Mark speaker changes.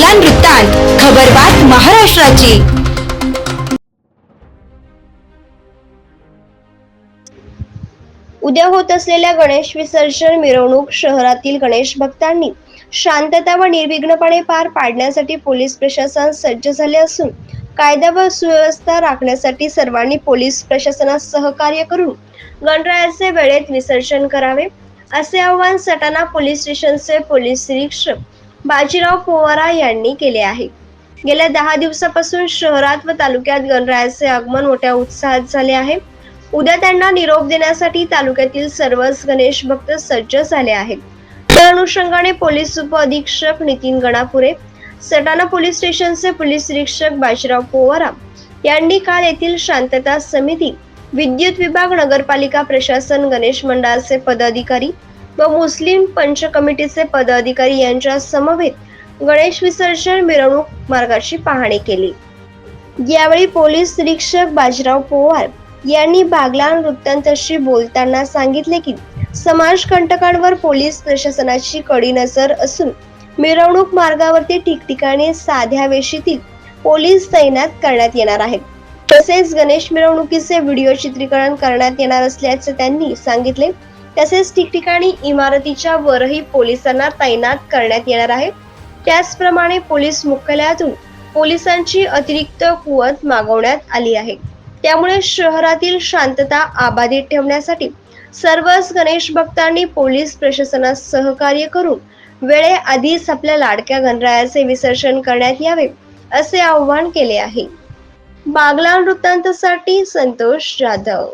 Speaker 1: बागलान वृत्तांत खबरबात महाराष्ट्राची.
Speaker 2: उद्या होत असलेल्या गणेश विसर्जन मिरवणूक शहरातील गणेश भक्तांनी शांतता व निर्विघ्नपणे पार पाडण्यासाठी पोलीस प्रशासन सज्ज झाले असून कायदा व सुव्यवस्था राखण्यासाठी सर्वांनी पोलीस प्रशासनास सहकार्य करून गणरायाचे वेळेत विसर्जन करावे असे आव्हान सटाणा पोलीस स्टेशनचे पोलीस निरीक्षक बाजीराव पोवारा यांनी केले आहे. गेल्या दहा दिवसापासून शहरात व तालुक्यात गणरायाचे आगमन मोठ्या उत्साहात झाले आहे. उद्या त्यांना निरोप देण्यासाठी तालुक्यातील सर्वच गणेश भक्त सज्ज झाले आहेत. त्या अनुषंगाने पोलीस उपअधीक्षक नितीन गणापुरे सटाणा पोलीस स्टेशनचे पोलीस निरीक्षक बाजीराव पोवारा यांनी काल येथील शांतता समिती विद्युत विभाग नगरपालिका प्रशासन गणेश मंडळाचे पदाधिकारी व मुस्लिम पंच कमिटीचे पदाधिकारी यांच्या समवेत गणेश विसर्जन मिरवणूक मार्गाची पाहणी केली. यावेळी पोलीस निरीक्षक बाजीराव पोवार यांनी बागला वृत्तांतशी बोलताना सांगितले की समाजकंटकांवर पोलीस प्रशासनाची कडी नजर असून मिरवणूक मार्गावरती ठिकठिकाणी साध्या वेशीतील पोलीस तैनात करण्यात येणार आहेत. तसेच गणेश मिरवणुकीचे व्हिडिओ चित्रीकरण करण्यात येणार असल्याचे त्यांनी सांगितले. तसेच ठिकठिकाणी इमारतीच्या वरही पोलिसांना तैनात करण्यात येणार आहे. त्याचप्रमाणे पोलीस मुख्यालयातून पोलिसांची अतिरिक्त कुवत मागवण्यात आली आहे. त्यामुळे शहरातील शांतता अबाधित ठेवण्यासाठी सर्वच गणेश भक्तांनी पोलीस प्रशासनास सहकार्य करून वेळेआधीच आपल्या लाडक्या गणरायाचे विसर्जन करण्यात यावे असे आवाहन केले आहे. बागला वृत्तांतासाठी संतोष जाधव.